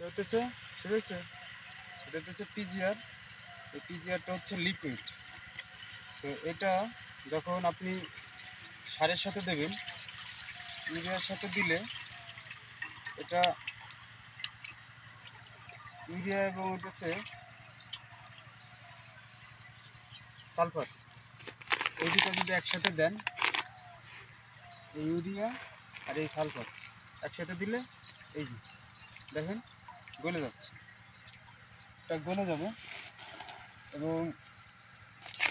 হতেছে শুরু হয়েছে এটা হতেছে টিজিআর এই টিজিআরটা হচ্ছে লিকুইড তো এটা যখন আপনি সারের সাথে দেবেন, ইউরিয়ার সাথে দিলে এটা ইউরিয়া এবং হতেছে সালফার। এই দুটো যদি একসাথে দেন ইউরিয়া আর এই সালফার। একসাথে দিলে, এই যে, দেখেন। গলে যাচ্ছে। এটা গলে যাবে এবং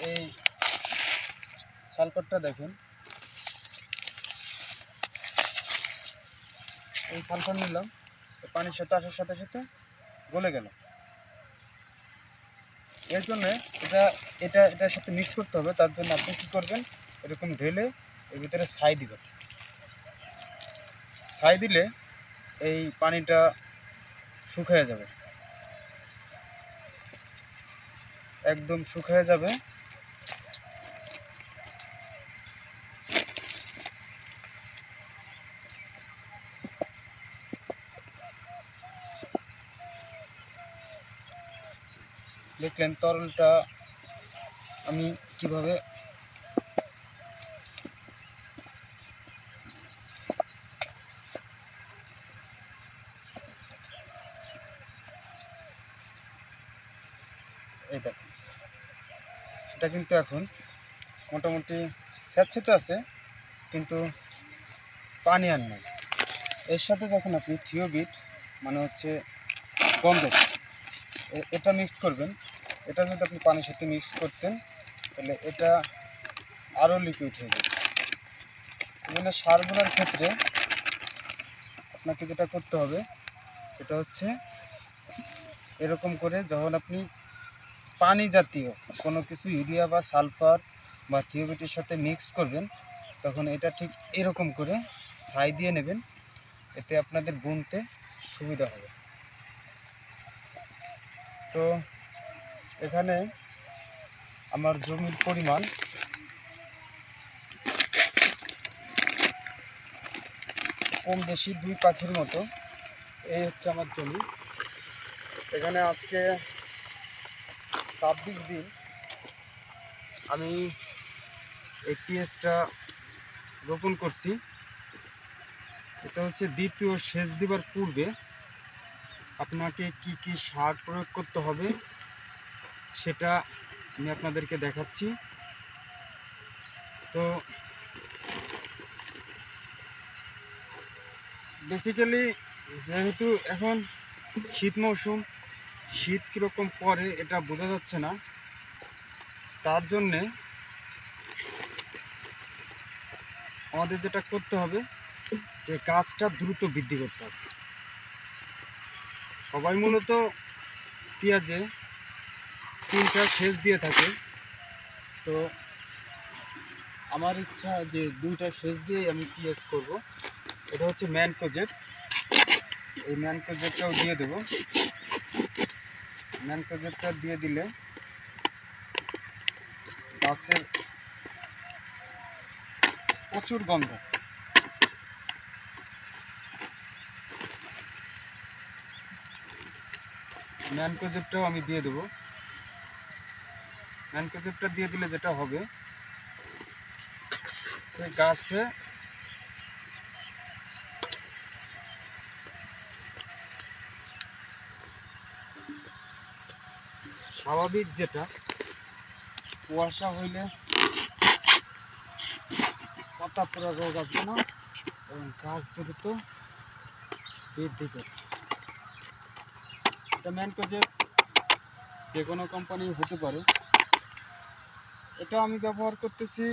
এই সালফারটা দেখেন। এই সালফার নিলাম পানির সাথে, আসার সাথে সাথে গলে গেল। এর জন্য এটা এটা, এটার সাথে মিক্স করতে হবে, তার জন্য আপনি কী করবেন, এরকম ঢেলে এর ভিতরে ছাই দিবেন। ছাই দিলে এই পানিটা শুকিয়ে যাবে। একদম শুকিয়ে যাবে। দেখলেন তরলটা আমি কীভাবে এই দেখেন। সেটা কিন্তু এখন মোটামুটি স্যাঁতসেতে আছে, কিন্তু পানি আর নেই। এর সাথে যখন আপনি থিওবিট মানে হচ্ছে গন্ধক এ- এটা মিক্স করবেন। এটা যদি আপনি পানির সাথে মিক্স করতেন, তাহলে এটা আরও লিকুইড হয়ে যাবে। এই জন্য সারগুলোর ক্ষেত্রে আপনাকে যেটা করতে হবে, সেটা হচ্ছে এরকম করে যখন আপনি পানি জাতীয় কোনো কিছু ইউরিয়া বা সালফার বা থিওবিটের সাথে মিক্স করবেন, তখন এটা ঠিক এরকম করে ছাই দিয়ে নেবেন, এতে আপনাদের বুনতে সুবিধা হবে। তো এখানে আমার জমির পরিমাণ কম বেশি দুই পাখির মতো, এই হচ্ছে আমার জমি। এখানে আজকে ছাব্বিশ দিন আমি এই পিএসটা রোপণ করছি। এটা হচ্ছে দ্বিতীয় সেচ দিবার পূর্বে আপনাকে কি কি সার প্রয়োগ করতে হবে সেটা আমি আপনাদেরকে দেখাচ্ছি। তো বেসিক্যালি যেহেতু এখন শীত মৌসুম শীত কীরকম পরে এটা বোঝা যাচ্ছে না। তার জন্যে আমাদের যেটা করতে হবে, যে গাছটা দ্রুত বৃদ্ধি করতে হবে। সবাই মূলত পেঁয়াজে তিনটা সেচ দিয়ে থাকে। তো আমার ইচ্ছা যে দুইটা সেচ দিয়ে আমি পেঁয়াজ করব। এটা হচ্ছে ম্যানকোজেট। এই ম্যানকোজেটটাও দিয়ে দেবো। ম্যানকোজেটটা দিয়ে দিলে গাছের প্রচুর গন্ধ। ম্যানকোজেপটাও আমি দিয়ে দেবো। ম্যানকোজেপটা দিয়ে দিলে যেটা হবে গাছে স্বাভাবিক যেটা, কুয়াশা হইলে পাতা পোড়া রোগ আসবে না এবং গাছ দ্রুত বৃদ্ধি করে এটা ম্যানকোজেপ যে কোনো কোম্পানি হতে পারে। এটা আমি ব্যবহার করতেছি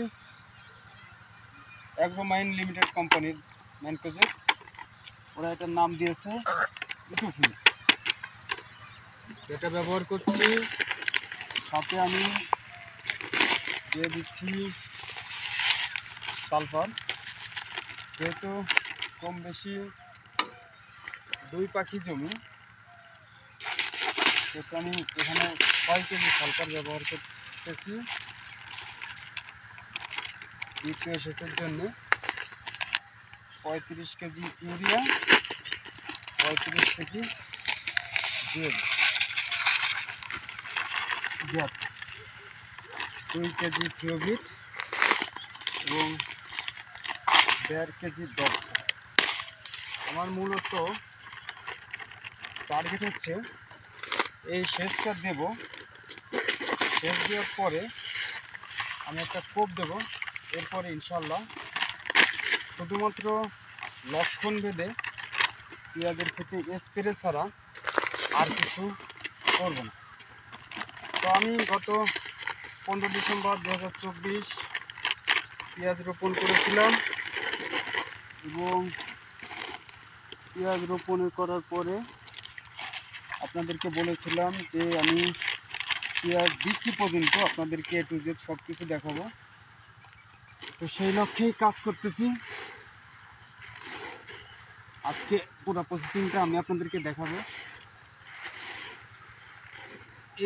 অ্যাগ্রোমাইন লিমিটেড কোম্পানির ম্যানকোজেপ ওরা এটার নাম দিয়েছে ইটোফিন এটা ব্যবহার করছি, সাথে আমি দিয়ে দিচ্ছি সালফার। যেহেতু কম বেশি দুই পাখি জমি, সেহেতু আমি এখানে ছয় কেজি সালফার ব্যবহার করতেছি। দ্বিতীয় সেচের জন্য পঁয়ত্রিশ কেজি ইউরিয়া, পঁয়ত্রিশ কেজি দিয়ে দেখ দুই কেজি থিওবিট এবং দেড় কেজি দশটা। আমার মূলত টার্গেট হচ্ছে এই শেষটা দেব। শেষ দেওয়ার পরে আমি একটা কোপ দেব। এরপরে ইনশাল্লাহ শুধুমাত্র লক্ষণ বেঁধে পেঁয়াজের ক্ষেত্রে স্প্রে ছাড়া আর কিছু করব না। তো আমি গত পনেরো ডিসেম্বর দু হাজার চব্বিশ পেঁয়াজ রোপণ করেছিলাম এবং পেঁয়াজ রোপণ করার পরে আপনাদেরকে বলেছিলাম যে আমি পেঁয়াজ বিক্রি পর্যন্ত আপনাদেরকে এ টু জেড সব কিছু দেখাবো। তো সেই লক্ষ্যেই কাজ করতেছি। আজকে পুরো প্রসেসিংটা আমি আপনাদেরকে দেখাবো।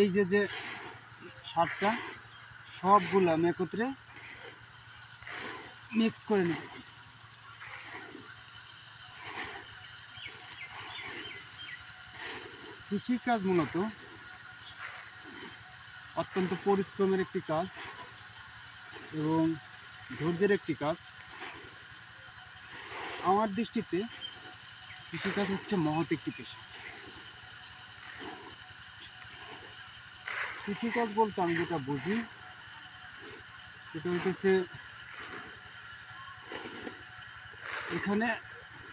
এই যে যে সারটা, সবগুলো আমি একত্রে মিক্সড করে নিচ্ছি কৃষিকাজ মূলত অত্যন্ত পরিশ্রমের একটি কাজ এবং ধৈর্যের একটি কাজ। আমার দৃষ্টিতে কৃষিকাজ হচ্ছে মহৎ একটি পেশা। কৃষিকাজ বলতে আমি যেটা বুঝি সেটা হইতেছে এখানে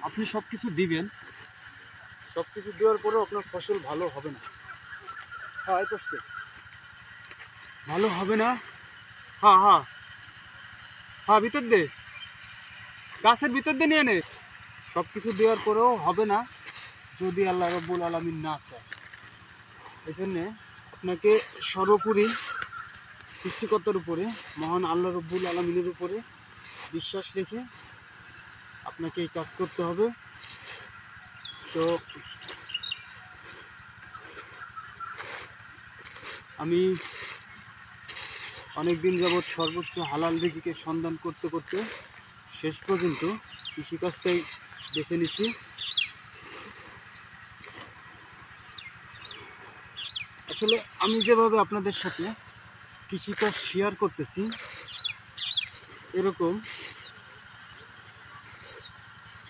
আপনি সব কিছু দিবেন। সব কিছু দেওয়ার পরেও আপনার ফসল ভালো হবে না। হ্যাঁ কষ্টে ভালো হবে না? হ্যাঁ হ্যাঁ। হ্যাঁ ভিতর দে। গাছের ভিতর দিয়ে নিয়ে নে। সব কিছু দেওয়ার পরেও হবে না যদি আল্লাহ রব্বুল আলমিন না চায়। এই জন্যে আপনাকে সর্বোপরি সৃষ্টিকর্তার উপরে, মহান আল্লাহ রব্বুল আলমিনের উপরে বিশ্বাস রেখে আপনাকে এই কাজ করতে হবে। তো আমি অনেক দিন যাবৎ সর্বোচ্চ হালাল রিজিকের সন্ধান করতে করতে শেষ পর্যন্ত কৃষিকাজটাই বেছে নিচ্ছি। আসলে আমি যেভাবে আপনাদের সাথে কৃষিকাজ শেয়ার করতেছি, এরকম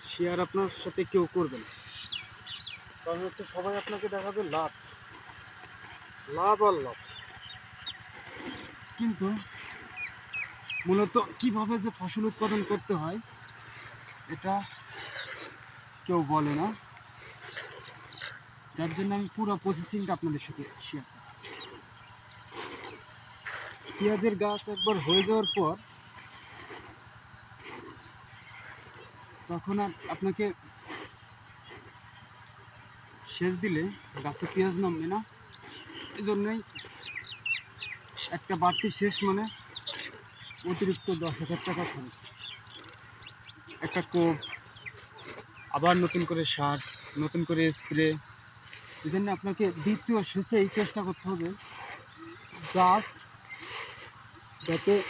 শেয়ার আপনার সাথে কেউ করবে না। কারণ হচ্ছে সবাই আপনাকে দেখাবে লাভ। লাভ আর লাভ। কিন্তু মূলত কীভাবে যে ফসল উৎপাদন করতে হয়, এটা কেউ বলে না। যার জন্য আমি পুরো প্রসেসিংটা আপনাদের সাথে শেয়ার করছি। পেঁয়াজের গাছ একবার হয়ে যাওয়ার পর তখন আর আপনাকে সেচ দিলে গাছে পেঁয়াজ নামবে না। এই জন্যই একটা বাড়তি শেষ মানে অতিরিক্ত দশ হাজার টাকা খরচ। একটা কোপ, আবার নতুন করে সার, নতুন করে স্প্রে এই আপনাকে দ্বিতীয় শেষে এই চেষ্টা করতে হবে। গাছ যাতে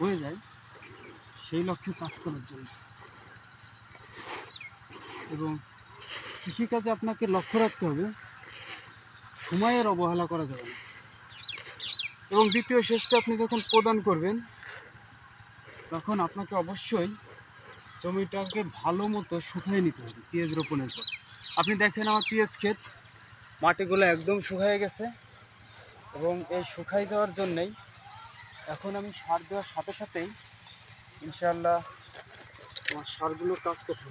হয়ে যায়, সেই লক্ষ্যে কাজ করার জন্য। এবং কৃষিকাজে আপনাকে লক্ষ্য রাখতে হবে, সময়ের অবহেলা করা যাবে না। এবং দ্বিতীয় শেষটা আপনি যখন প্রদান করবেন, তখন আপনাকে অবশ্যই জমিটাকে ভালো মতো শুকিয়ে নিতে হবে, পেঁয়াজ রোপণের পর। আপনি দেখেন আমার পিএস ক্ষেত। মাটিগুলো একদম শুকায় গেছে এবং এই শুকাই যাওয়ার জন্যেই এখন আমি সার দেওয়ার সাথে সাথেই ইনশাল্লাহ আমার সারগুলোর কাজ করতে